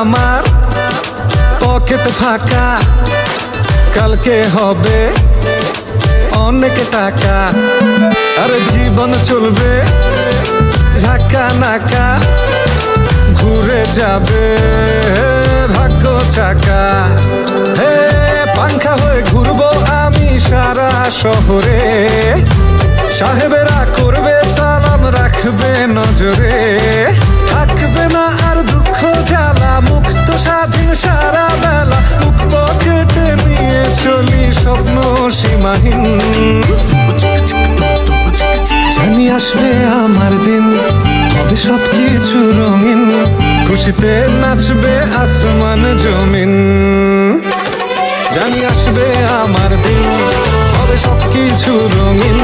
আমার পকেট ফাঁকা, কালকে হবে অনেক টাকা। আর জীবন চলবে ঝাঁকা নাকা, ঘুরে যাবে ভাগ্য চাকা। হে, পাংখা হয়ে ঘুরবো আমি সারা শহরে। সাহেবেরা করবে সালাম, রাখবে নজরে। থাকবে না আসবে আমার দিন। হবে সব কিছু রঙিন। খুশিতে নাচবে আসমান জমিন। জানি আসবে আমার দিন। হবে সব কিছু রঙিন।